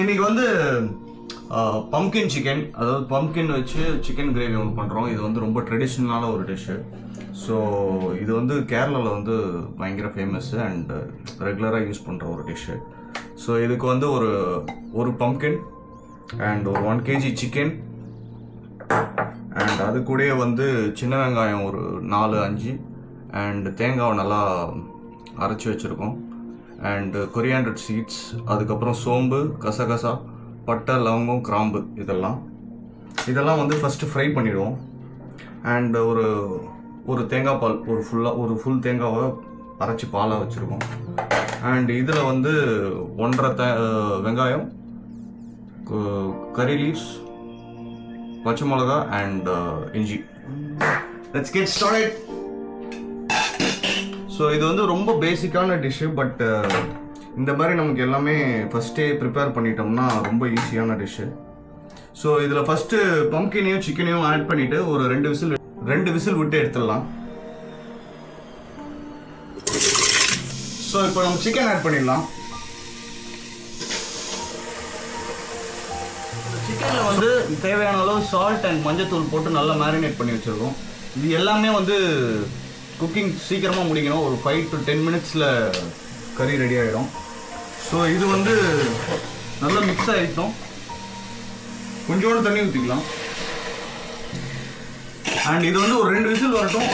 இன்னைக்கு வந்து pumpkin chicken அதாவது பம்கின் வச்சு சிக்கன் கிரேவி ஒன்று பண்ணுறோம் இது வந்து ரொம்ப ட்ரெடிஷ்னலான ஒரு டிஷ்ஷு ஸோ இது வந்து கேரளாவில் வந்து பயங்கர ஃபேமஸ் அண்ட் ரெகுலராக யூஸ் பண்ணுற ஒரு டிஷ்ஷு ஸோ இதுக்கு வந்து ஒரு ஒரு பம்கின் அண்ட் ஒரு ஒன் கேஜி சிக்கன் அண்ட் அது கூட வந்து சின்ன வெங்காயம் ஒரு நாலு அஞ்சு. அண்ட் தேங்காவை நல்லா அரைச்சி வச்சுருக்கோம். அண்டு கொரியாண்டட் சீட்ஸ் அதுக்கப்புறம் சோம்பு கசகசா பட்டை லவங்கம் கிராம்பு இதெல்லாம். இதெல்லாம் வந்து ஃபஸ்ட்டு ஃப்ரை பண்ணிவிடுவோம் அண்டு ஒரு ஒரு தேங்காய் பால் ஒரு ஃபுல்லாக ஒரு ஃபுல் தேங்காவை அரைச்சி பாலாக வச்சுருக்கோம் அண்ட் இதில் வந்து ஒன்றரை தே வெங்காயம் கறி லீவ்ஸ் பச்சை மிளகா அண்ட் இஞ்சி. லெட்ஸ் கெட் ஸ்டார்டட் ஸோ இது வந்து ரொம்ப பேசிக்கான டிஷ்ஷு பட் இந்த மாதிரி நமக்கு எல்லாமே ஃபஸ்ட்டே ப்ரிப்பேர் பண்ணிட்டோம்னா ரொம்ப ஈஸியான டிஷ்ஷு ஸோ இதில் ஃபஸ்ட்டு பம்கினையும் சிக்கனையும் ஆட் பண்ணிவிட்டு ஒரு ரெண்டு விசில் ரெண்டு விசில் விட்டு எடுத்துடலாம். ஸோ இப்போ நம்ம சிக்கன் ஆட் பண்ணிடலாம். சிக்கனில் வந்து தேவையான அளவு சால்ட் அண்ட் மஞ்சத்தூள் போட்டு நல்லா மேரினேட் பண்ணி வச்சுருக்கோம். இது எல்லாமே வந்து குக்கிங் சீக்கிரமாக முடிக்கணும். ஒரு ஃபைவ் டு டென் மினிட்ஸில் கறி ரெடி ஆகிடும் ஸோ இது வந்து நல்லா மிக்ஸ் ஆகிட்டோம் கொஞ்சோண்டு தண்ணி ஊற்றிக்கலாம் அண்ட் இது வந்து ஒரு ரெண்டு விசில் வரட்டும்.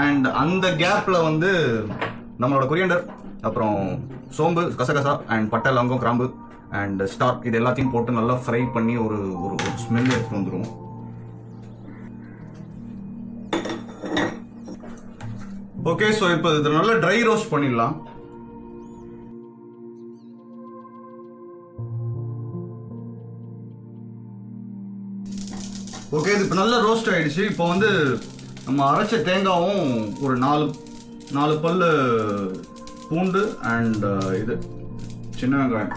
அண்ட் அந்த கேப்பில் வந்து நம்மளோட கொரியண்டர் அப்புறம் சோம்பு கசகசா அண்ட் பட்டை லங்கம் கிராம்பு. அண்ட் ஸ்டாக் இது எல்லாத்தையும் போட்டு நல்லா ஃப்ரை பண்ணி ஒரு ஒரு ஸ்மெல் எடுத்து வந்துடும் ஓகே ஸோ இப்போ இது நல்லா ட்ரை ரோஸ்ட் பண்ணிடலாம். ஓகே இது இப்போ நல்லா ரோஸ்ட் ஆயிடுச்சு. இப்போ வந்து நம்ம அரைச்ச தேங்காவும் ஒரு நாலு நாலு பல்லு பூண்டு அண்ட் uh, இது சின்ன வெங்காயம்.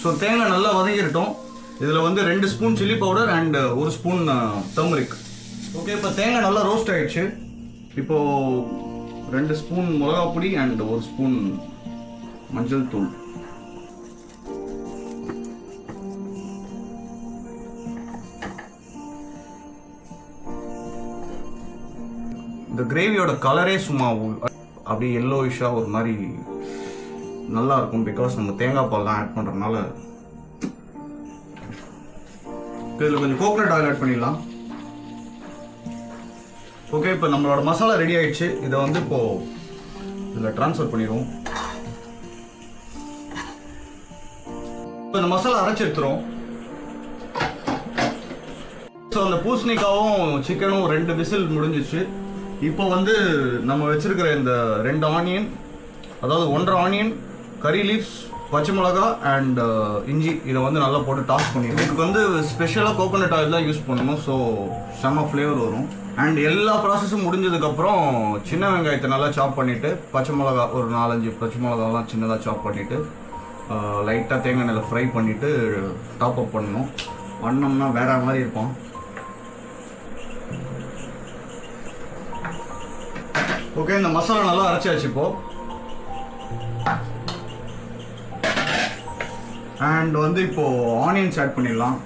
ஸோ தேங்காய் நல்லா வதங்கிடட்டும் இதில் வந்து ரெண்டு ஸ்பூன் சில்லி பவுடர் அண்ட் ஒரு ஸ்பூன் டர்மரிக் ஓகே இப்போ தேங்காய் நல்லா ரோஸ்ட் ஆயிடுச்சு. இப்போ ரெண்டு ஸ்பூன் மிளகா பொடி அண்ட் ஒரு ஸ்பூன் மஞ்சள் தூள். இந்த கிரேவியோட கலரே சும்மா உ- அப்படியே எல்லோயிஷாக ஒரு மாதிரி நல்லா இருக்கும் பிகாஸ் நம்ம தேங்காய் பால்லாம் ஆட் பண்ணுறதுனால இதில் கொஞ்சம் கோகோனட் ஆயில் ஆட் பண்ணிடலாம். ஓகே இப்போ நம்மளோட மசாலா ரெடி ஆயிடுச்சு. இதை வந்து இப்போ இதில் ட்ரான்ஸ்ஃபர் பண்ணிடுவோம். இப்போ இந்த மசாலா அரைச்சி எடுத்துரும் ஸோ அந்த பூசணிக்காவும் சிக்கனும் ரெண்டு விசில் முடிஞ்சிச்சு. இப்போ வந்து நம்ம வச்சிருக்கிற இந்த ரெண்டு ஆனியன் அதாவது ஒன்றரை ஆனியன் கறி லீவ்ஸ் பச்சை மிளகா அண்ட் இஞ்சி இதை வந்து நல்லா போட்டு டாஸ் பண்ணிடுவோம் இதுக்கு வந்து ஸ்பெஷலாக கோகோனட் ஆயில் தான் யூஸ் பண்ணணும். ஸோ செம்ம ஃப்ளேவர் வரும். அண்ட் எல்லா ப்ராசஸும் முடிஞ்சதுக்கப்புறம் சின்ன வெங்காயத்தை நல்லா சாப் பண்ணிவிட்டு பச்சை மிளகா ஒரு நாலஞ்சு பச்சை மிளகாலாம் சின்னதாக சாப் பண்ணிவிட்டு லைட்டாக தேங்காய் எண்ணெயில் ஃப்ரை பண்ணிவிட்டு டாப் அப் பண்ணணும். பண்ணோம்னா வேற மாதிரி இருப்பான் ஓகே இந்த மசாலா நல்லா அரைச்சாச்சு இப்போ. அண்ட் வந்து இப்போ ஆனியன்ஸ் ஆட் பண்ணிடலாம்.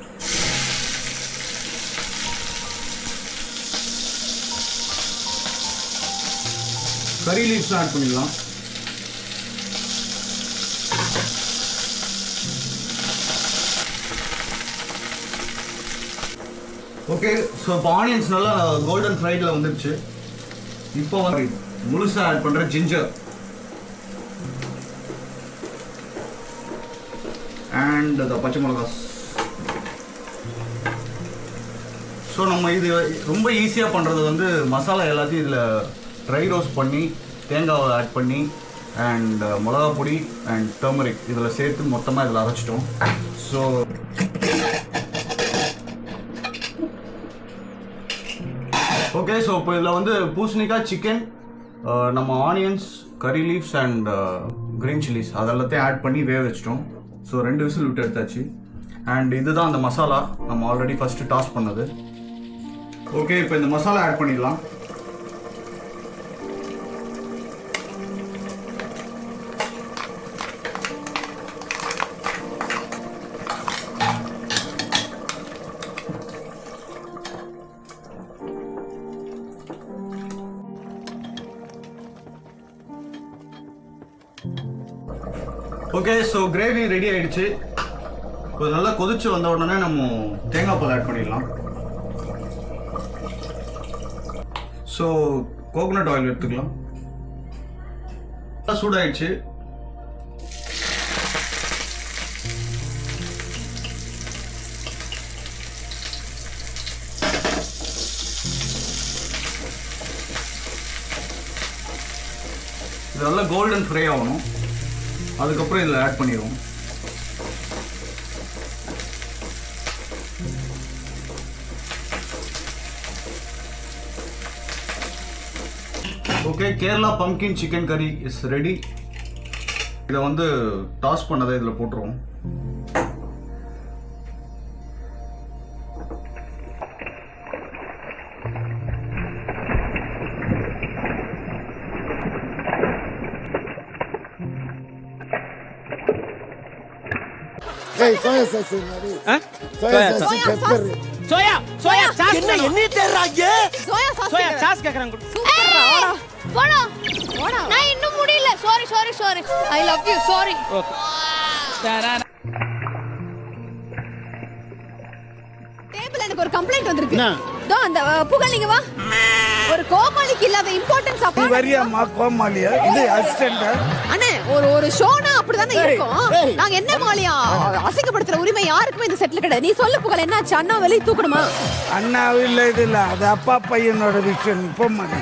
கறி லீவ்ஸ் ஆட் பண்ணிடலாம். ஓகே ஸோ இப்போ ஆனியன்ஸ் நல்லா கோல்டன் ஃப்ரைடில் வந்துடுச்சு இப்போ வந்து முழுசாக ஆட் பண்ணுற ஜிஞ்சர் அண்ட் த பச்சை மிளகாஸ் ஸோ நம்ம இது ரொம்ப ஈஸியாக பண்ணுறது வந்து மசாலா எல்லாத்தையும் இதில் ட்ரை ரோஸ்ட் பண்ணி தேங்காவை ஆட் பண்ணி அண்ட் மிளகா பொடி அண்ட் டர்மரிக் இதில் சேர்த்து மொத்தமாக இதில் அரைச்சிட்டோம். ஸோ ஓகே ஸோ இப்போ இதில் வந்து பூசணிக்காய் சிக்கன் uh, நம்ம onions curry leaves and green chillies அதெல்லாத்தையும் ஆட் பண்ணி வேக வச்சிட்டோம். ஸோ ரெண்டு விசில் விட்டு எடுத்தாச்சு. அண்ட் இதுதான் அந்த மசாலா. நம்ம ஆல்ரெடி ஃபஸ்ட்டு டாஸ் பண்ணது. ஓகே இப்போ இந்த மசாலா ஆட் பண்ணிடலாம். ஓகே ஸோ கிரேவி ரெடி ஆயிடுச்சு. இப்போ நல்லா கொதிச்சு வந்த உடனே நம்ம தேங்காய் பால் ஆட் பண்ணிடலாம். ஸோ கோகோனட் ஆயில் எடுத்துக்கலாம். நல்லா சூடாயிடுச்சு. இது நல்லா கோல்டன் ஃப்ரை ஆகணும். அதுக்கப்புறம் இதில் ஆட் பண்ணிடுவோம். Okay Kerala pumpkin chicken curry is ready இதை வந்து டாஸ் பண்ணதை இதில் போட்டுருவோம். சோயா சாஸ் மாதிரி soya sauce pepper soya soya sauce என்ன என்ன தேடுறாங்க சோயா சாஸ் சோயா சாஸ் கேக்குறாங்க சூப்பர்ரா வாடா வாடா நான் இன்னும் முடியல sorry sorry sorry I love you sorry table எனக்கு ஒரு கம்ப்ளைண்ட் வந்திருக்கு? தோ அந்த புகழ் நீங்க வா. ஒரு கோமாளிக்கு இல்லாத இம்பார்ட்டன்ஸ் அப்பா வரியாமா கோமாளியா? இது அசிஸ்டன்ட் அண்ணே ஒரு ஒரு ஷோனா அப்படிதானே இருக்கும். நாங்க என்ன மாலியா அசிங்கப்படுத்துற உரிமை யாருக்குமே இந்த செட்ல கிடையாது. நீ சொல்லு புகழ் என்னாச்சு? அண்ணா வெளியே தூக்கணுமா? அண்ணா இல்ல இது இல்ல. அது அப்பா பையனோட விஷயம். இப்போ மாதிரி